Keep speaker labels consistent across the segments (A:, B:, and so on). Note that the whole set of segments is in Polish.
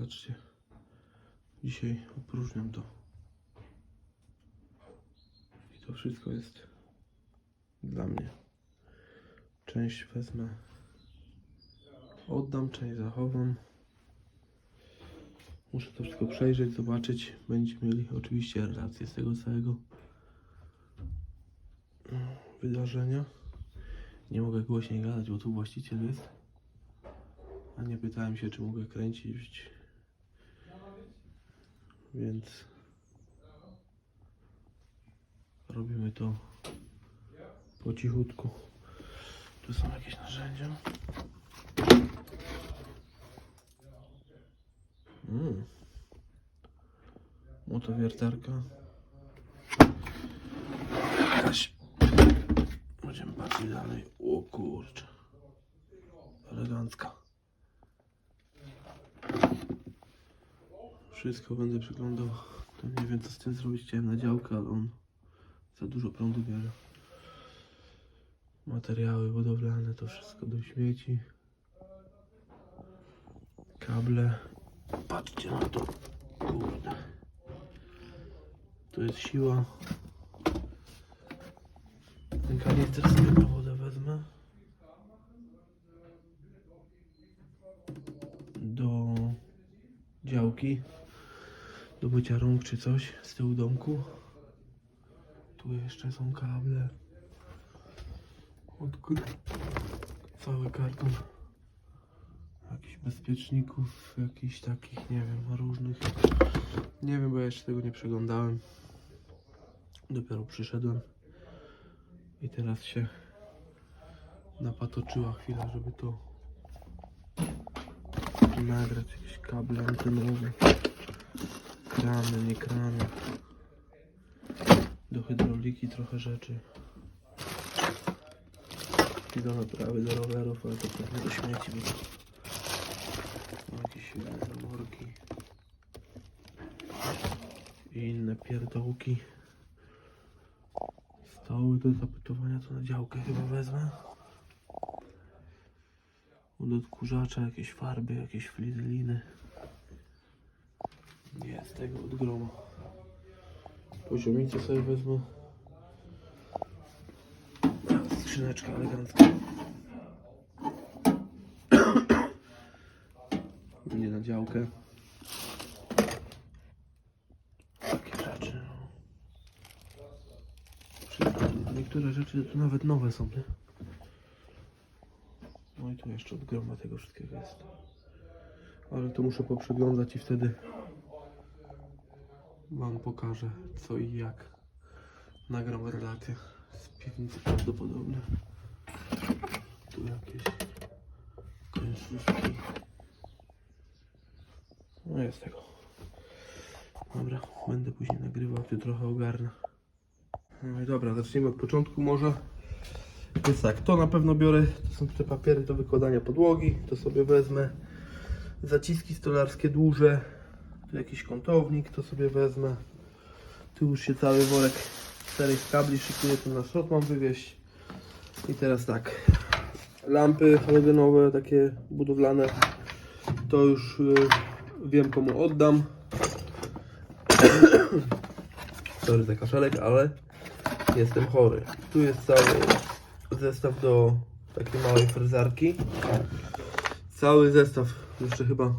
A: Patrzcie. Dzisiaj opróżniam to. I to wszystko jest dla mnie. Część wezmę. Oddam, część zachowam. Muszę to wszystko przejrzeć, zobaczyć. Będziecie mieli oczywiście relację z tego całego wydarzenia. Nie mogę głośniej gadać, bo tu właściciel jest. A nie pytałem się, czy mogę kręcić. Więc robimy to po cichutku. Tu są jakieś narzędzia. Mm. Motowiertarka. Jakaś. Będziemy patrzeć dalej. O kurczę. Elegancka. Wszystko będę przeglądał. To nie wiem co z tym zrobić. Chciałem na działkę, ale on za dużo prądu bierze. Materiały budowlane, to wszystko do śmieci. Kable. Patrzcie na to. Kurde. Tu jest siła. Ten kanister sobie na wodę wezmę. Do działki. Do mycia rąk czy coś z tyłu domku. Tu jeszcze są kable. Odkry... Cały karton. Jakichś bezpieczników, jakichś takich, nie wiem, różnych. Nie wiem, bo ja jeszcze tego nie przeglądałem. Dopiero przyszedłem. I teraz się napatoczyła chwila, żeby to nagrać. Jakieś kable antenowe. Krany, nie krany. Do hydrauliki trochę rzeczy. I do naprawy do rowerów, ale to pewnie do śmieci. Bo jakieś inne zamorki. I inne pierdołki. Stoły do zapytowania to na działkę chyba wezmę. Od odkurzacza jakieś farby, jakieś flizeliny. Jest tego od groma. Poziomicę sobie wezmę. Skrzyneczka elegancka. Nie na działkę. Takie rzeczy. no. Niektóre rzeczy to nawet nowe są, nie? No i tu jeszcze od groma tego wszystkiego jest. Ale to muszę poprzeglądać i wtedy Wam pokażę co i jak. Nagram relację z piwnicy prawdopodobnie. Tu jakieś końcówki. No jest tego. Dobra, będę później nagrywał, tu trochę ogarnę. No i dobra, zacznijmy od początku może. Więc tak, to na pewno biorę, to są te papiery do wykładania podłogi, to sobie wezmę. Zaciski stolarskie duże, tu jakiś kątownik, to sobie wezmę. Tu już się cały worek czterech kabli szykuje, to na szrot mam wywieźć. I teraz tak, lampy halogenowe, takie budowlane, to już y, wiem komu oddam. Sorry za kaszelek, ale jestem chory. Tu jest cały zestaw do takiej małej frezarki. Cały zestaw, jeszcze chyba,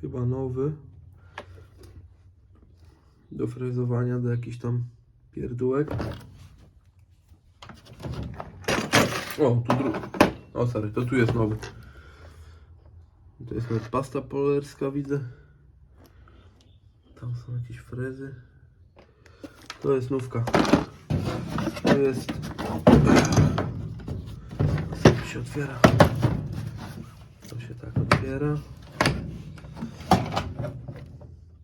A: chyba nowy. Do frezowania, do jakichś tam pierdółek. O, tu drugi. O, sorry, to tu jest nowy. To jest nawet pasta polerska, widzę. Tam są jakieś frezy. To jest nówka. To jest. To się otwiera. To się tak otwiera.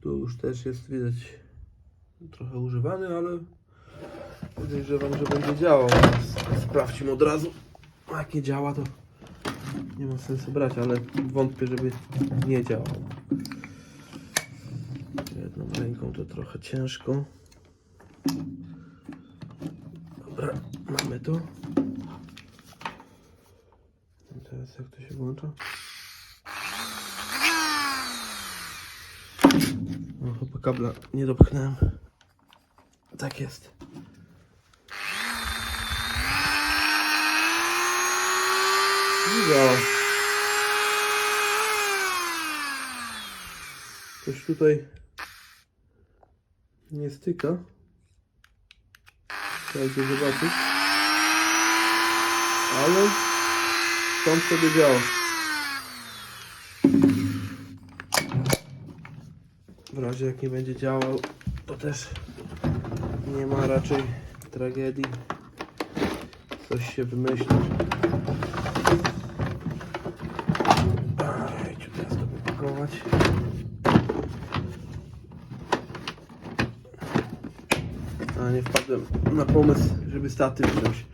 A: Tu już też jest widać trochę używany, ale podejrzewam, że będzie działał. Sprawdźmy od razu. Jak nie działa, to nie ma sensu brać, ale wątpię, żeby nie działał. Jedną ręką to trochę ciężko. Dobra, mamy to. I teraz jak to się włącza? No chyba kabla nie dopchnąłem. Tak jest. I działa. Coś tutaj nie styka. Trzeba to zobaczyć. Ale tam sobie działa. W razie jak nie będzie działał, to też nie ma raczej tragedii. Coś się wymyśli. Ej, teraz to wypakować. A nie wpadłem na pomysł, żeby statyw wziąć.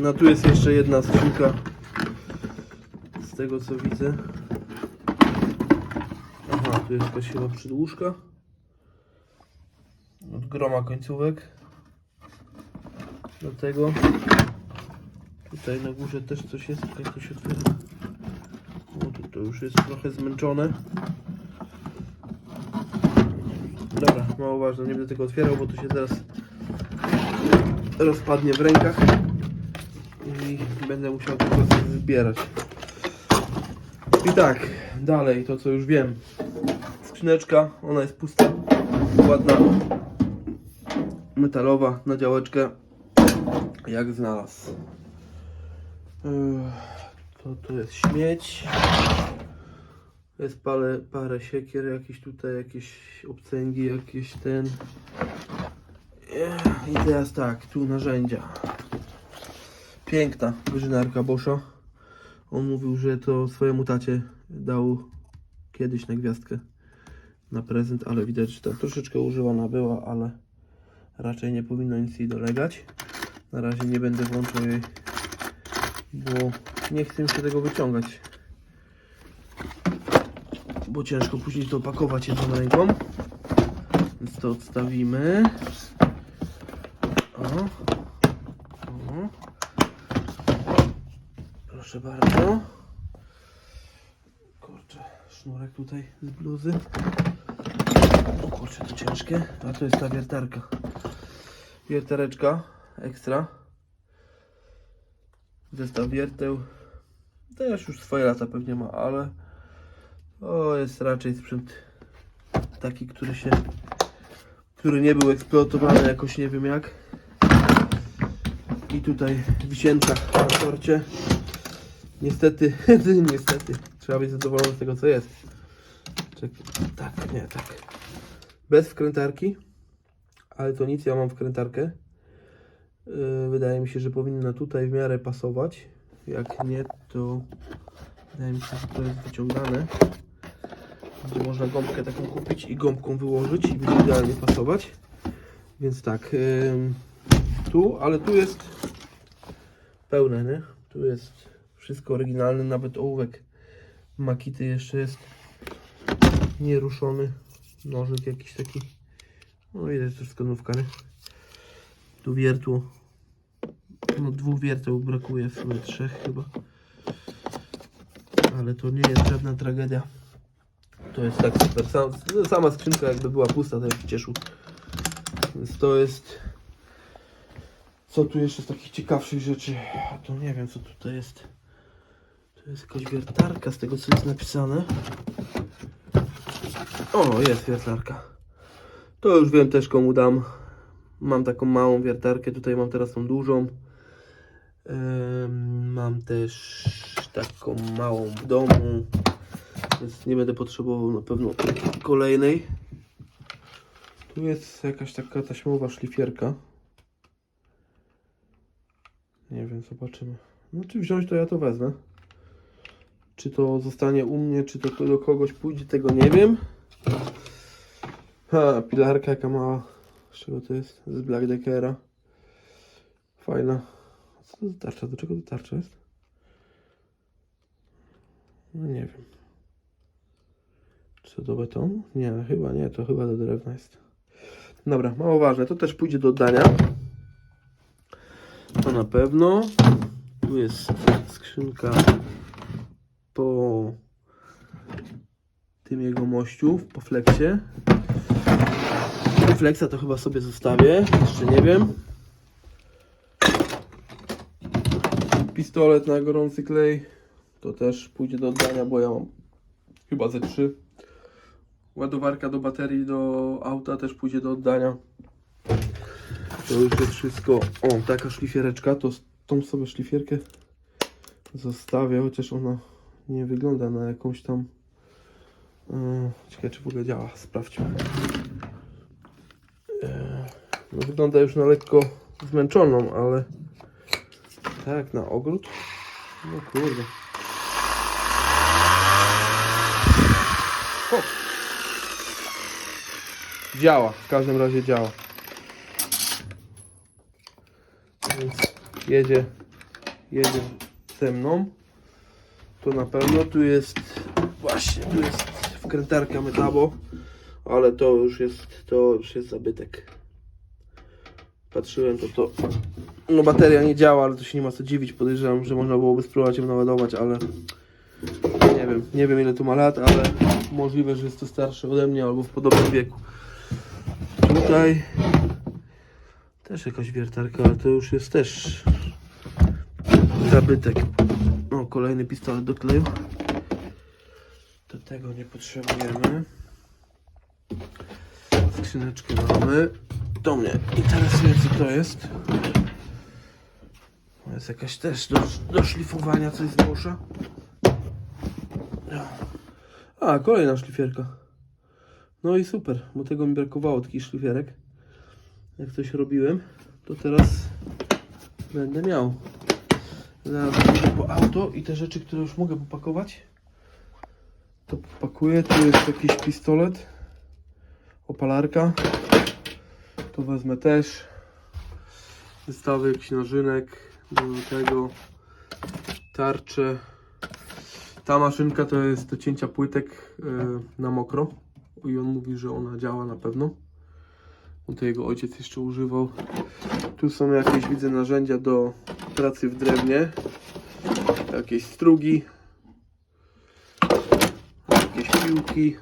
A: No tu jest jeszcze jedna skrzynka. Z tego co widzę. Tu jest jakaś chyba przydłużka. Od groma końcówek. Do tego. Tutaj na górze też coś jest, to się otwiera. O, tu to już jest trochę zmęczone. Dobra, mało ważne, nie będę tego otwierał, bo to się teraz rozpadnie w rękach i będę musiał prostu zbierać. I tak, dalej to co już wiem. Skrzyneczka, ona jest pusta, ładna, metalowa na działeczkę, jak znalazł. To to jest śmieć. Jest parę, parę siekier, jakieś tutaj, jakieś obcęgi, jakieś ten. Ech, I teraz tak, tu narzędzia. Piękna wyżynarka Boscha. On mówił, że to swojemu tacie dał kiedyś na gwiazdkę na prezent, ale widać, że tam troszeczkę używana była, ale raczej nie powinno nic jej dolegać. Na razie nie będę włączał jej, bo nie chcę mi się tego wyciągać. Bo ciężko później to opakować jedną ręką. Więc to odstawimy. O. O. Proszę bardzo. Kurczę, sznurek tutaj z bluzy. O kurczę, to ciężkie. A to jest ta wiertarka. Wiertareczka ekstra. Zestaw wierteł. Też już swoje lata pewnie ma, ale to jest raczej sprzęt taki, który się który nie był eksploatowany jakoś nie wiem jak. I tutaj wisienka na torcie. Niestety, niestety, trzeba być zadowolony z tego co jest. Czek tak, nie, tak. Bez wkrętarki, ale to nic, ja mam wkrętarkę. Yy, wydaje mi się, że powinna tutaj w miarę pasować. Jak nie, to wydaje mi się, że to jest wyciągane. Gdzie można gąbkę taką kupić i gąbką wyłożyć i będzie idealnie pasować. Więc tak, ym, tu, ale tu jest pełne, nie? Tu jest wszystko oryginalne, nawet ołówek Makity jeszcze jest nieruszony. Nożyk jakiś taki. No i też skanówka, nie? Tu wiertło. No dwóch wierteł brakuje, w sumie trzech chyba. Ale to nie jest żadna tragedia. To jest tak super. Sam, sama skrzynka jakby była pusta, to ja się cieszył. Więc to jest... Co tu jeszcze z takich ciekawszych rzeczy? To nie wiem co tutaj jest. To jest jakaś wiertarka z tego co jest napisane. O, jest wiertarka. To już wiem też komu dam. Mam taką małą wiertarkę, tutaj mam teraz tą dużą. Mam też taką małą w domu, więc nie będę potrzebował na pewno kolejnej. Tu jest jakaś taka taśmowa szlifierka. Nie wiem, zobaczymy. No czy wziąć to ja to wezmę. Czy to zostanie u mnie, czy to do kogoś pójdzie, tego nie wiem. Ha, pilarka jaka mała. Z czego to jest? Z Black Deckera. Fajna. Co to za tarcza? Do czego to tarcza jest? No nie wiem. Czy do betonu? Nie, chyba nie. To chyba do drewna jest. Dobra, mało ważne. To też pójdzie do oddania. To na pewno. Tu jest skrzynka po tym jego mościu po flexie. Flexa to chyba sobie zostawię, jeszcze nie wiem. Pistolet na gorący klej to też pójdzie do oddania, bo ja mam chyba ze trzy. Ładowarka do baterii do auta też pójdzie do oddania. To już jest wszystko. O, taka szlifiereczka, to tą sobie szlifierkę zostawię, chociaż ona nie wygląda na jakąś tam. Yy, ciekawe, czy w ogóle działa. Sprawdźmy. Yy, no, wygląda już na lekko zmęczoną, ale tak, na ogród. No kurde. O. Działa, w każdym razie działa. Więc jedzie, jedzie ze mną. To na pewno tu jest właśnie, tu jest wkrętarka metabo, ale to już jest, to już jest zabytek. Patrzyłem, to to, no bateria nie działa, ale to się nie ma co dziwić. Podejrzewam, że można byłoby spróbować ją naładować, ale nie wiem, nie wiem ile tu ma lat, ale możliwe, że jest to starsze ode mnie albo w podobnym wieku. Tutaj też jakaś wiertarka, ale to już jest też zabytek. O, kolejny pistolet do kleju. Do tego nie potrzebujemy. Skrzyneczkę mamy. To mnie interesuje, co to jest. To jest jakaś też do, do szlifowania coś z bosza. A, kolejna szlifierka. No i super, bo tego mi brakowało, takich szlifierek. Jak coś robiłem, to teraz będę miał. Zaraz po auto i te rzeczy, które już mogę popakować, to popakuję. Tu jest jakiś pistolet, opalarka. To wezmę też. Wystawy jakiś narzynek do tego. Tarcze. Ta maszynka to jest do cięcia płytek e, na mokro. I on mówi, że ona działa na pewno. Bo to jego ojciec jeszcze używał. Tu są jakieś, widzę, narzędzia do pracy w drewnie. Jakieś strugi. Jakieś piłki.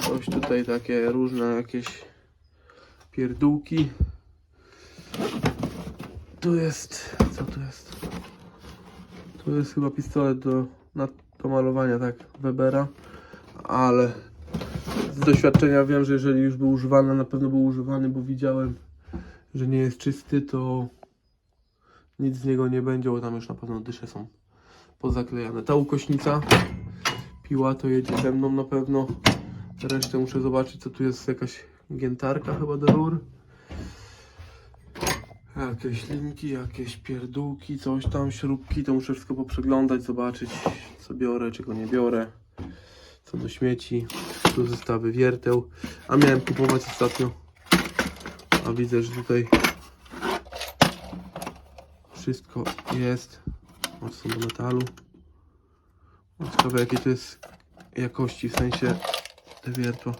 A: Coś tutaj takie różne jakieś pierdółki. Tu jest, co tu jest? Tu jest chyba pistolet do, na, do malowania, tak, Webera, ale z doświadczenia wiem, że jeżeli już był używany, na pewno był używany, bo widziałem, że nie jest czysty, to nic z niego nie będzie, bo tam już na pewno dysze są pozaklejane. Ta ukośnica, piła to jedzie ze mną na pewno. Resztę muszę zobaczyć, co tu jest, jakaś giętarka chyba do rur. Jakieś linki, jakieś pierdółki, coś tam, śrubki, to muszę wszystko poprzeglądać, zobaczyć co biorę, czego nie biorę. Co do śmieci, tu zestawy wierteł, a miałem kupować ostatnio, a widzę, że tutaj wszystko jest, o co są do metalu. Ciekawe jakie to jest jakości, w sensie te wiertła.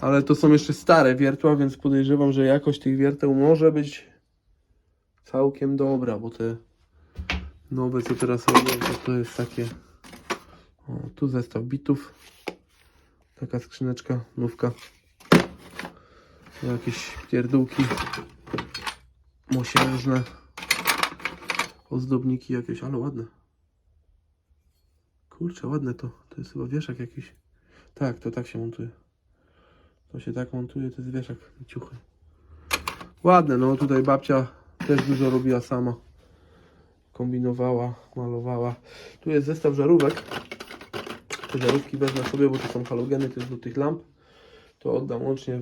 A: Ale to są jeszcze stare wiertła, więc podejrzewam, że jakość tych wierteł może być całkiem dobra, bo te nowe, co teraz robią, to, to jest takie. O, tu zestaw bitów. Taka skrzyneczka, nówka. Jakieś pierdółki. Mosiężne. Ozdobniki jakieś, ale ładne. Kurczę, ładne to. To jest chyba wieszak jakiś. Tak, to tak się montuje. To się tak montuje, to jest wieszak ciuchy. Ładne, no tutaj babcia też dużo robiła sama. Kombinowała, malowała. Tu jest zestaw żarówek. Te żarówki wezmę sobie, bo to są halogeny też do tych lamp. To oddam łącznie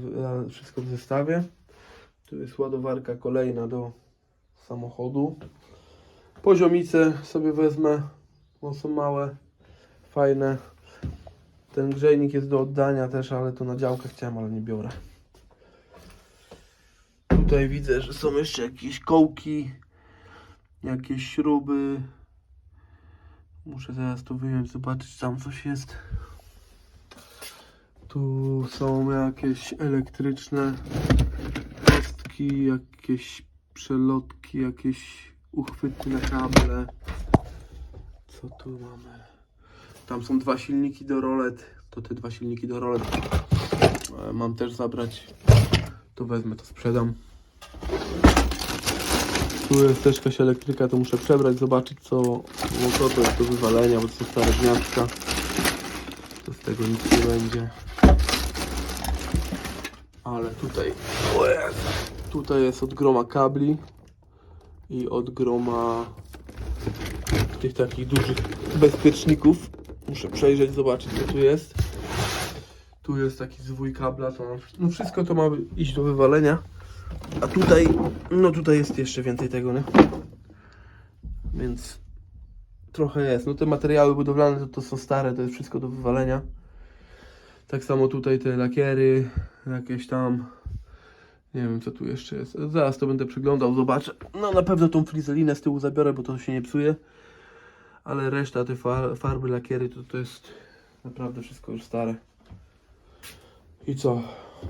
A: wszystko w zestawie. Tu jest ładowarka kolejna do samochodu. Poziomice sobie wezmę, bo są małe, fajne. Ten grzejnik jest do oddania też, ale to na działkę chciałem, ale nie biorę. Tutaj widzę, że są jeszcze jakieś kołki, jakieś śruby. Muszę zaraz to wyjąć, zobaczyć, tam coś jest. Tu są jakieś elektryczne kostki, jakieś przelotki, jakieś uchwyty na kable. Co tu mamy? Tam są dwa silniki do rolet. To te dwa silniki do rolet e, mam też zabrać. To wezmę, to sprzedam. Tu jest też jakaś elektryka, to muszę przebrać, zobaczyć co, bo to, jest do wywalenia, bo to są stare gniazdka. To z tego nic nie będzie. Ale tutaj, tutaj jest od groma kabli i od groma tych takich dużych bezpieczników. Muszę przejrzeć, zobaczyć co tu jest. Tu jest taki zwój kabla, to no wszystko to ma iść do wywalenia. A tutaj, no tutaj jest jeszcze więcej tego, nie? Więc trochę jest. No te materiały budowlane to, to są stare, to jest wszystko do wywalenia. Tak samo tutaj te lakiery, jakieś tam. Nie wiem co tu jeszcze jest. Zaraz to będę przeglądał, zobaczę. No na pewno tą frizelinę z tyłu zabiorę, bo to się nie psuje. Ale reszta, te far- farby, lakiery, to, to jest naprawdę wszystko już stare. I co?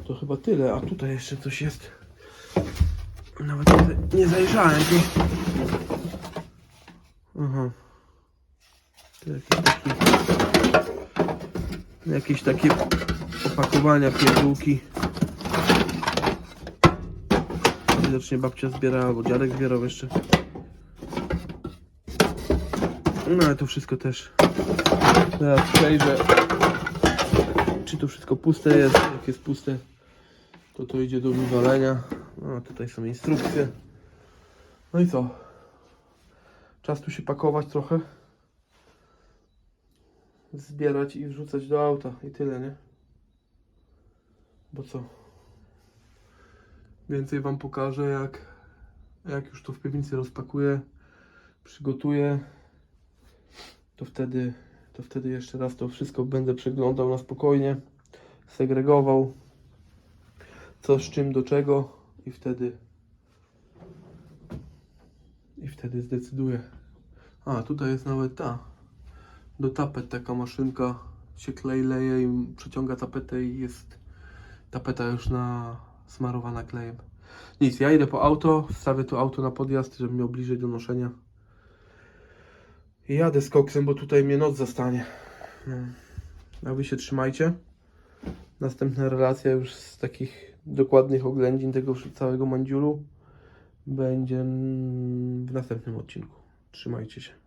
A: To chyba tyle, a tutaj jeszcze coś jest. Nawet nie, nie zajrzałem tu. Aha. Tu jakieś takie, jakieś takie opakowania, pierdółki. Widocznie babcia zbierała, albo dziadek zbierał jeszcze. No ale to wszystko też. Teraz przejrzę, czy to wszystko puste jest. Jak jest puste, to to idzie do wywalenia. No tutaj są instrukcje. No i co? Czas tu się pakować trochę. Zbierać i wrzucać do auta i tyle, nie? Bo co? Więcej wam pokażę jak jak już to w piwnicy rozpakuję, przygotuję, to wtedy to wtedy jeszcze raz to wszystko będę przeglądał na spokojnie, segregował co z czym do czego i wtedy i wtedy zdecyduję. A, tutaj jest nawet ta do tapet taka maszynka się klej leje i przeciąga tapetę i jest tapeta już na smarowana klejem. Nic, ja idę po auto, stawię to auto na podjazd, żeby miał bliżej do noszenia. Jadę z koksem, bo tutaj mnie noc zastanie. No. A wy się trzymajcie. Następna relacja już z takich dokładnych oględzin tego całego mandziulu będzie w następnym odcinku. Trzymajcie się.